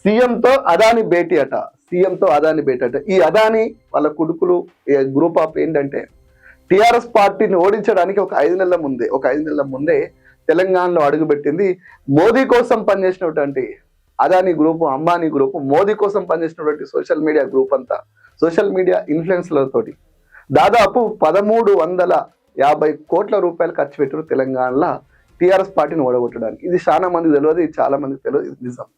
సీఎంతో అదాని భేటీ అట. సీఎంతో అదాని భేటీ అట. ఈ అదాని వాళ్ళ కొడుకులు గ్రూప్ ఆఫ్ ఏంటంటే టిఆర్ఎస్ పార్టీని ఓడించడానికి ఒక ఐదు నెలల ముందే ఒక ఐదు నెలల ముందే తెలంగాణలో అడుగుపెట్టింది మోదీ కోసం పనిచేసినటువంటి అదాని గ్రూపు అంబానీ గ్రూపు మోదీ కోసం పనిచేసినటువంటి సోషల్ మీడియా గ్రూప్ అంతా సోషల్ మీడియా ఇన్ఫ్లుయెన్స్లతోటి దాదాపు పదమూడు వందల యాభై కోట్ల రూపాయలు ఖర్చు పెట్టారు తెలంగాణలో టిఆర్ఎస్ పార్టీని ఓడగొట్టడానికి. ఇది చాలా మందికి తెలియదు ఇది చాలా మందికి తెలియదు ఇది నిజం.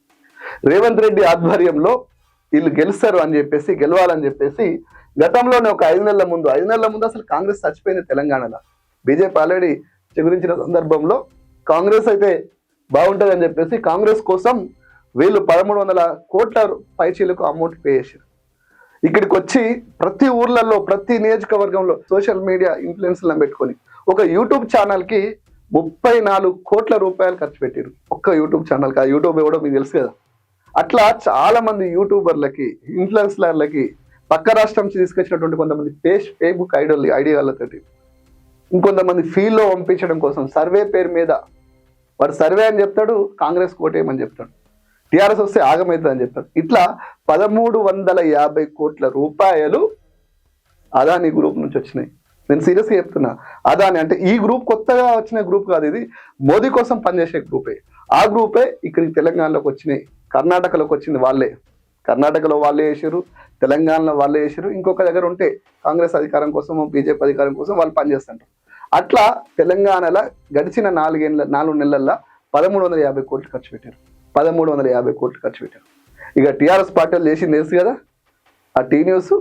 రేవంత్ రెడ్డి ఆధ్వర్యంలో వీళ్ళు గెలుస్తారు అని చెప్పేసి గెలవాలని చెప్పేసి గతంలోనే ఒక ఐదు నెలల ముందు ఐదు నెలల ముందు అసలు కాంగ్రెస్ చచ్చిపోయింది తెలంగాణలో. బీజేపీ ఆల్రెడీ చిగురించిన సందర్భంలో కాంగ్రెస్ అయితే బాగుంటుందని చెప్పేసి కాంగ్రెస్ కోసం వీళ్ళు పదమూడు వందల కోట్ల పైచీలకు అమౌంట్ పే చేశారు. ఇక్కడికి వచ్చి ప్రతి ఊర్లలో ప్రతి నియోజకవర్గంలో సోషల్ మీడియా ఇన్ఫ్లుయెన్స్లను పెట్టుకొని ఒక యూట్యూబ్ ఛానల్కి ముప్పై నాలుగు కోట్ల రూపాయలు ఖర్చు పెట్టారు. ఒక్క యూట్యూబ్ ఛానల్కి ఆ యూట్యూబ్ ఇవ్వడం మీకు తెలుసు కదా. అట్లా చాలా మంది యూట్యూబర్లకి ఇన్ఫ్లుయెన్సర్లకి పక్క రాష్ట్రం నుంచి తీసుకొచ్చినటువంటి కొంతమంది ఫేస్ ఫేస్బుక్ ఐడియల్ ఐడియాలతోటి ఇంకొంతమంది ఫీల్డ్లో పంపించడం కోసం సర్వే పేరు మీద వాడు సర్వే అని చెప్తాడు కాంగ్రెస్ కోటేయమని చెప్తాడు. టీఆర్ఎస్ వస్తే ఆగమవుతుంది అని చెప్తాడు. ఇట్లా పదమూడు వందల యాభై కోట్ల రూపాయలు అదాని గ్రూప్ నుంచి వచ్చినాయి. నేను సీరియస్గా చెప్తున్నా అదాని అంటే ఈ గ్రూప్ కొత్తగా వచ్చిన గ్రూప్ కాదు ఇది మోదీ కోసం పనిచేసే గ్రూపే. ఆ గ్రూపే ఇక్కడికి తెలంగాణలోకి వచ్చినాయి. కర్ణాటకలోకి వచ్చింది వాళ్ళే. కర్ణాటకలో వాళ్ళే వేసారు తెలంగాణలో వాళ్ళే వేసారు ఇంకొక దగ్గర ఉంటే కాంగ్రెస్ అధికారం కోసం బీజేపీ అధికారం కోసం వాళ్ళు పనిచేస్తుంటారు. అట్లా తెలంగాణలో గడిచిన నాలుగేళ్ళ నాలుగు నెలల్లో పదమూడు వందల యాభై కోట్లు ఖర్చు పెట్టారు పదమూడు వందల యాభై కోట్లు ఖర్చు పెట్టారు ఇక టీఆర్ఎస్ పార్టీలు చేసింది తెలుసు కదా? ఆ టీ న్యూస్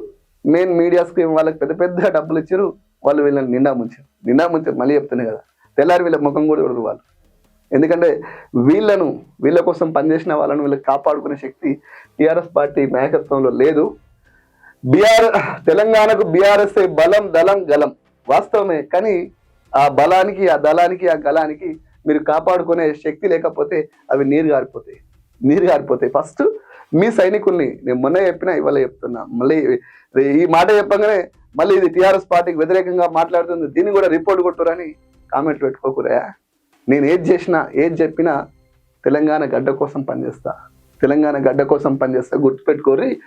మెయిన్ మీడియాస్కి వాళ్ళకి పెద్ద పెద్ద డబ్బులు ఇచ్చారు వాళ్ళు వీళ్ళని నిండా ముంచారు. నిండా ముంచారు మళ్ళీ చెప్తున్నాయి కదా. తెల్లారి వీళ్ళ ముఖం కూడా చూడరు వాళ్ళు. ఎందుకంటే వీళ్ళను వీళ్ళ కోసం పనిచేసిన వాళ్ళను వీళ్ళకి కాపాడుకునే శక్తి టీఆర్ఎస్ పార్టీ నాయకత్వంలో లేదు. బీఆర్ తెలంగాణకు బీఆర్ఎస్ బలం దళం గలం. వాస్తవమే కానీ ఆ బలానికి ఆ దళానికి ఆ గలానికి మీరు కాపాడుకునే శక్తి లేకపోతే అవి నీరు గారిపోతాయి. నీరు గారిపోతాయి. ఫస్ట్ మీ సైనికుల్ని నేను మొన్న చెప్పినా ఇవాళ చెప్తున్నా. మళ్ళీ ఈ మాట చెప్పగానే మళ్ళీ ఇది టీఆర్ఎస్ పార్టీకి వ్యతిరేకంగా మాట్లాడుతుంది. దీన్ని కూడా రిపోర్ట్ కొట్టురని కామెంట్ పెట్టుకోకురా. నేను ఏది చేసినా ఏది చెప్పినా తెలంగాణ గడ్డ కోసం పనిచేస్తా. తెలంగాణ గడ్డ కోసం పనిచేస్తా. గుర్తుపెట్టుకోరి